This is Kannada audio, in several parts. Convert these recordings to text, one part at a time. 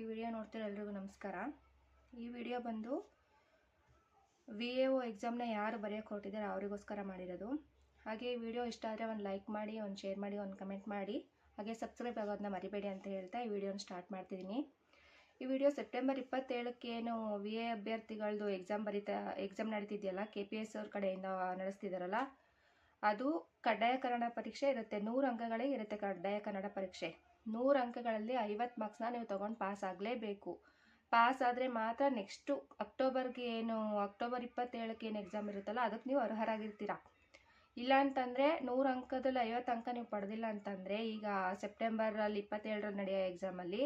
ಈ ವಿಡಿಯೋ ನೋಡ್ತಿರೋ ಎಲ್ರಿಗೂ ನಮಸ್ಕಾರ. ಈ ವಿಡಿಯೋ ಬಂದು ವಿ ಎ ಓ ಎಕ್ಸಾಮ್ನ ಯಾರು ಬರೆಯೋಕೆ ಹೊರಟಿದ್ದಾರೆ ಅವರಿಗೋಸ್ಕರ ಮಾಡಿರೋದು. ಹಾಗೆ ಈ ವಿಡಿಯೋ ಇಷ್ಟ ಆದರೆ ಒಂದು ಲೈಕ್ ಮಾಡಿ, ಒಂದು ಶೇರ್ ಮಾಡಿ, ಒಂದು ಕಮೆಂಟ್ ಮಾಡಿ. ಹಾಗೆ ಸಬ್ಸ್ಕ್ರೈಬ್ ಆಗೋದನ್ನ ಮರಿಬೇಡಿ ಅಂತ ಹೇಳ್ತಾ ಈ ವಿಡಿಯೋನ ಸ್ಟಾರ್ಟ್ ಮಾಡ್ತಿದ್ದೀನಿ ಈ ವಿಡಿಯೋ ಸೆಪ್ಟೆಂಬರ್ ಇಪ್ಪತ್ತೇಳಕ್ಕೆ ಏನು ವಿ ಎ ಅಭ್ಯರ್ಥಿಗಳದ್ದು ಎಕ್ಸಾಮ್ ಬರೀತಾ ಎಕ್ಸಾಮ್ ನಡೀತಿದೆಯಲ್ಲ ಕೆ ಪಿ ಎಸ್ ಅವ್ರ ಕಡೆಯಿಂದ ನಡೆಸ್ತಿದ್ದಾರಲ್ಲ ಅದು ಕಡ್ಡಾಯ ಕನ್ನಡ ಪರೀಕ್ಷೆ ಇರುತ್ತೆ. ನೂರು ಅಂಕಗಳೇ ಇರುತ್ತೆ ಕಡ್ಡಾಯ ಕನ್ನಡ ಪರೀಕ್ಷೆ. ನೂರು ಅಂಕಗಳಲ್ಲಿ ಐವತ್ತು ಮಾರ್ಕ್ಸ್ನ ನೀವು ತೊಗೊಂಡು ಪಾಸ್ ಆಗಲೇಬೇಕು. ಪಾಸ್ ಆದರೆ ಮಾತ್ರ ನೆಕ್ಸ್ಟು ಅಕ್ಟೋಬರ್ಗೆ ಏನು ಅಕ್ಟೋಬರ್ ಇಪ್ಪತ್ತೇಳಕ್ಕೆ ಏನು ಎಕ್ಸಾಮ್ ಇರುತ್ತಲ್ಲ, ಅದಕ್ಕೆ ನೀವು ಅರ್ಹರಾಗಿರ್ತೀರ. ಇಲ್ಲ ಅಂತಂದರೆ ನೂರು ಅಂಕದಲ್ಲಿ ಐವತ್ತು ಅಂಕ ನೀವು ಪಡೆದಿಲ್ಲ ಅಂತಂದರೆ ಈಗ ಸೆಪ್ಟೆಂಬರಲ್ಲಿ ಇಪ್ಪತ್ತೇಳರಲ್ಲಿ ನಡೆಯೋ ಎಕ್ಸಾಮಲ್ಲಿ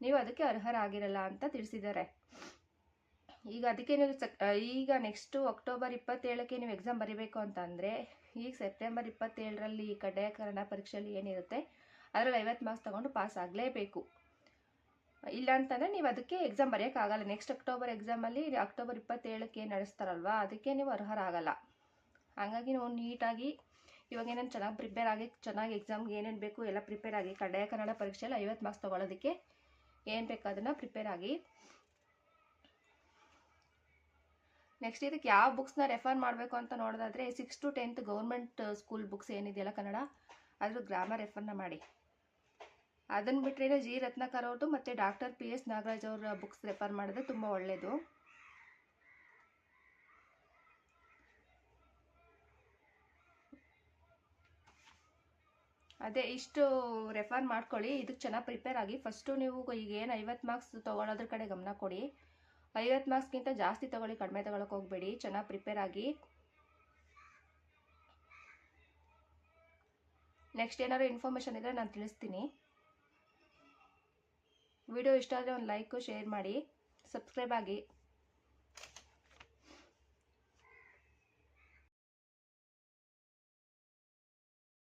ನೀವು ಅದಕ್ಕೆ ಅರ್ಹರಾಗಿರಲ್ಲ ಅಂತ ತಿಳಿಸಿದ್ದಾರೆ. ಈಗ ಅದಕ್ಕೆ ನೀವು ಸಕ್ ಈಗ ನೆಕ್ಸ್ಟು ಅಕ್ಟೋಬರ್ ಇಪ್ಪತ್ತೇಳಕ್ಕೆ ನೀವು ಎಕ್ಸಾಮ್ ಬರೀಬೇಕು ಅಂತಂದರೆ, ಈಗ ಸೆಪ್ಟೆಂಬರ್ ಇಪ್ಪತ್ತೇಳರಲ್ಲಿ ಕಡ್ಡಾಯ ಕನ್ನಡ ಪರೀಕ್ಷೆಯಲ್ಲಿ ಏನಿರುತ್ತೆ, ಅದರಲ್ಲಿ ಐವತ್ತು ಮಾರ್ಕ್ಸ್ ತೊಗೊಂಡು ಪಾಸ್ ಆಗಲೇಬೇಕು. ಇಲ್ಲ ಅಂತಂದರೆ ನೀವು ಅದಕ್ಕೆ ಎಕ್ಸಾಮ್ ಬರೆಯೋಕ್ಕಾಗಲ್ಲ ನೆಕ್ಸ್ಟ್ ಅಕ್ಟೋಬರ್ ಎಕ್ಸಾಮಲ್ಲಿ ಅಕ್ಟೋಬರ್ ಇಪ್ಪತ್ತೇಳಕ್ಕೆ ನಡೆಸ್ತಾರಲ್ವ, ಅದಕ್ಕೆ ನೀವು ಅರ್ಹರಾಗಲ್ಲ ಹಾಗಾಗಿ ನೀವು ನೀಟಾಗಿ ಇವಾಗ ಏನೇನು ಚೆನ್ನಾಗಿ ಪ್ರಿಪೇರ್ ಆಗಿ, ಚೆನ್ನಾಗಿ ಎಕ್ಸಾಮ್ಗೆ ಏನೇನು ಬೇಕು ಎಲ್ಲ ಪ್ರಿಪೇರ್ ಆಗಿ ಕಡ್ಡಾಯ ಕನ್ನಡ ಪರೀಕ್ಷೆಯಲ್ಲಿ ಐವತ್ತು ಮಾರ್ಕ್ಸ್ ತೊಗೊಳೋದಕ್ಕೆ ಏನು ಬೇಕು ಅದನ್ನು ಪ್ರಿಪೇರ್ ಆಗಿ ನೆಕ್ಸ್ಟ್ ಇದಕ್ಕೆ ಯಾವ ಬುಕ್ಸ್ನ ರೆಫರ್ ಮಾಡಬೇಕು ಅಂತ ನೋಡೋದಾದರೆ six to tenth government school books ಏನಿದೆಯಲ್ಲ ಕನ್ನಡ? ಅದ್ರ ಗ್ರಾಮರ್ ರೆಫರ್ನ ಮಾಡಿ. ಅದನ್ನು ಬಿಟ್ಟರೆ ಜಿ ರತ್ನಾಕರ್ ಅವ್ರದ್ದು ಮತ್ತು ಡಾಕ್ಟರ್ ಪಿ ಎಸ್ ನಾಗರಾಜ್ ಅವರ ಬುಕ್ಸ್ ರೆಫರ್ ಮಾಡಿದ್ರೆ ತುಂಬ ಒಳ್ಳೆಯದು ಅದೇ ಇಷ್ಟು ರೆಫರ್ ಮಾಡ್ಕೊಳ್ಳಿ. ಇದಕ್ಕೆ ಚೆನ್ನಾಗಿ ಪ್ರಿಪೇರ್ ಆಗಿ. ಫಸ್ಟು ನೀವು ಈಗ ಏನು ಐವತ್ತು ಮಾರ್ಕ್ಸ್ ತೊಗೊಳೋದ್ರ ಕಡೆ ಗಮನ ಕೊಡಿ. ಐವತ್ತು ಮಾರ್ಕ್ಸ್ಗಿಂತ ಜಾಸ್ತಿ ತೊಗೊಳ್ಳಿ, ಕಡಿಮೆ ತೊಗೊಳಕ್ಕೆ ಹೋಗಬೇಡಿ. ಚೆನ್ನಾಗಿ ಪ್ರಿಪೇರ್ ಆಗಿ. ನೆಕ್ಸ್ಟ್ ಏನಾದ್ರು ಇನ್ಫಾರ್ಮೇಷನ್ ಇದ್ದರೆ ನಾನು ತಿಳಿಸ್ತೀನಿ. ವಿಡಿಯೋ ಇಷ್ಟ ಆದರೆ ಒಂದು ಲೈಕು ಶೇರ್ ಮಾಡಿ. ಸಬ್ಸ್ಕ್ರೈಬ್ ಆಗಿ.